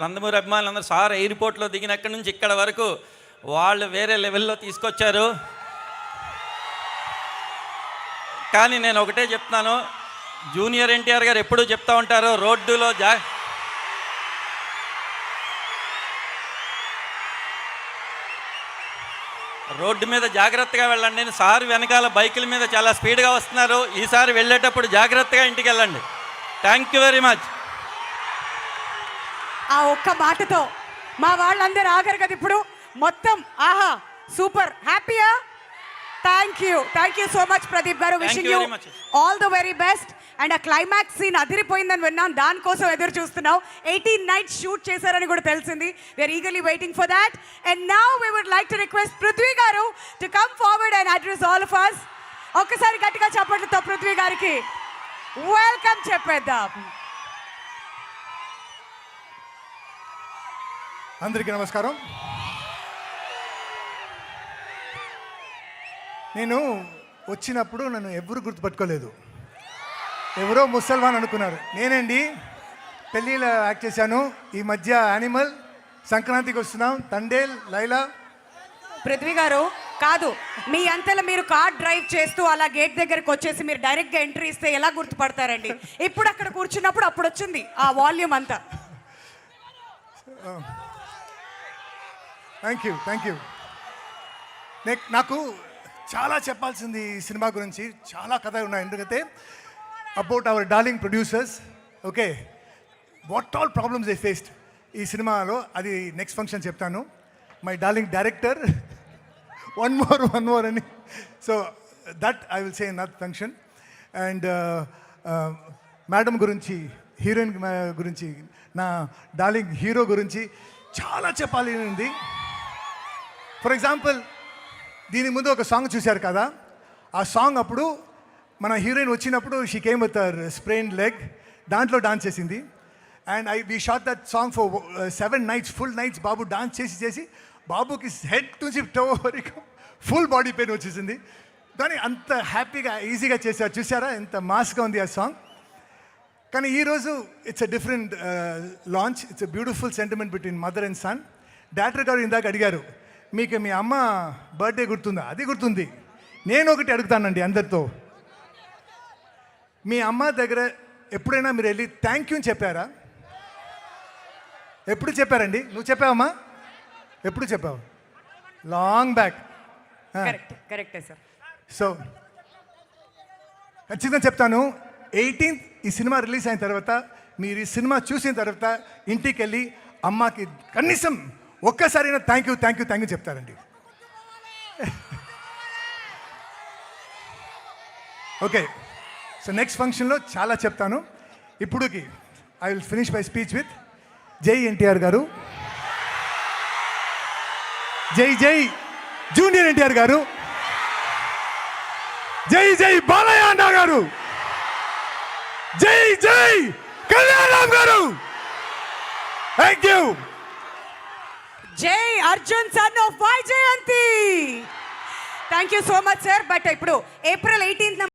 నందమూరి అభిమానులందరూ సార్ ఎయిర్పోర్ట్లో దిగినక్కడి నుంచి ఇక్కడ వరకు వాళ్ళు వేరే లెవెల్లో తీసుకొచ్చారు. కానీ నేను ఒకటే చెప్తున్నాను జూనియర్ ఎన్టీఆర్ గారు ఎప్పుడూ చెప్తా ఉంటారు రోడ్డులో జా రోడ్డు మీద జాగ్రత్తగా వెళ్ళండి. సార్ వెనకాల బైకుల మీద చాలా స్పీడ్గా వస్తున్నారు. ఈసారి వెళ్ళేటప్పుడు జాగ్రత్తగా ఇంటికి వెళ్ళండి. Thank you very much. ఆ ఒక్క మాటతో మా వాళ్ళందరూ ఆగరు కదా ఇప్పుడు. మొత్తం ఆహా సూపర్. హ్యాపీయా thank you thank you so much Pradeep garu. Wishing you. All the very best and ఆ క్లైమాక్స్ సీన్ అదిరిపోయిందని విన్నాం. దానికోసం ఎదురు చూస్తున్నాం. ఎయిటీన్ నైట్స్ షూట్ చేశారని కూడా తెలిసింది. We are eagerly waiting for that and now we would like to request Prithvi garu to come forward and address all of us ఒక్కసారి గట్టిగా చప్పట్లతో పృథ్వీ గారికి. వెల్కమ్ చెప్పేద్దాం. అందరికీ నమస్కారం. నేను వచ్చినప్పుడు నన్ను ఎవరు గుర్తుపట్టుకోలేదు. ఎవరో ముసల్మాన్ అనుకున్నారు. నేనండి పెళ్ళిలో యాక్ట్ చేశాను. ఈ మధ్య యానిమల్ సంక్రాంతికి వస్తున్నాం. తండేల్ లైలా. పృథ్వీ గారు కాదు మీ అంతలో మీరు కార్ డ్రైవ్ చేస్తూ అలా గేట్ దగ్గరకు వచ్చేసి మీరు డైరెక్ట్గా ఎంట్రీ ఇస్తే ఎలా గుర్తుపడతారండి? ఇప్పుడు అక్కడ కూర్చున్నప్పుడు అప్పుడు వచ్చింది ఆ వాల్యూమ్ అంతా. థ్యాంక్ యూ థ్యాంక్ యూ నాకు చాలా చెప్పాల్సింది ఈ సినిమా గురించి. చాలా కథ ఉన్నాయి. ఎందుకంటే about our darling producers okay what all problems they faced ఈ సినిమాలో అది నెక్స్ట్ ఫంక్షన్ చెప్తాను. My darling director one more one more అని. So that I will say next function and madam గురించి హీరోయిన్ uh, గురించి నా డార్లింగ్ హీరో గురించి చాలా చెప్పాలి ఉంది. ఫర్ ఎగ్జాంపుల్ దీని ముందు ఒక సాంగ్ చూశారు కదా? ఆ సాంగ్ అప్పుడు మన హీరోయిన్ వచ్చినప్పుడు she came with sprain leg దాంట్లో డాన్స్ చేసింది. And I we shot that song for seven nights full nights Babu dance చేసి చేసి బాబుకి హెడ్ నుంచి టో వరకు ఫుల్ బాడీ పెయిన్ వచ్చేసింది. కానీ అంత హ్యాపీగా ఈజీగా చేశారు. చూసారా ఎంత మాస్గా ఉంది ఆ సాంగ్ కానీ ఈరోజు it's a different launch it's a beautiful sentiment between mother and son director garu ఇందాక అడిగారు మీకు మీ అమ్మ బర్త్డే గుర్తుందా? అది గుర్తుంది. నేను ఒకటి అడుగుతానండి అందరితో. మీ అమ్మ దగ్గర ఎప్పుడైనా మీరు వెళ్ళి థ్యాంక్ యూ అని చెప్పారా? ఎప్పుడు చెప్పారండి? నువ్వు చెప్పావమ్మా? ఎప్పుడు చెప్పావు? లాంగ్ బ్యాక్ కరెక్ట్ కరెక్టే సార్ సో ఖచ్చితంగా చెప్తాను. ఎయిటీన్త్ ఈ సినిమా రిలీజ్ అయిన తర్వాత మీరు ఈ సినిమా చూసిన తర్వాత ఇంటికి వెళ్ళి అమ్మకి కనీసం ఒక్కసారైనా thank you thank you thank you చెప్తారండి. ఓకే సో నెక్స్ట్ ఫంక్షన్లో చాలా చెప్తాను. ఇప్పుడుకి I will finish my speech with Jai NTR garu. జై జై జూనియర్ ఎన్టీఆర్ గారు. జై జై బాలయ్య అన్నా గారు. జై జై Kalyan Ram garu. Thank you Jai Arjun son of Jayanthi. Thank you so much sir but ఇప్పుడు ఏప్రిల్ ఎయిటీన్త్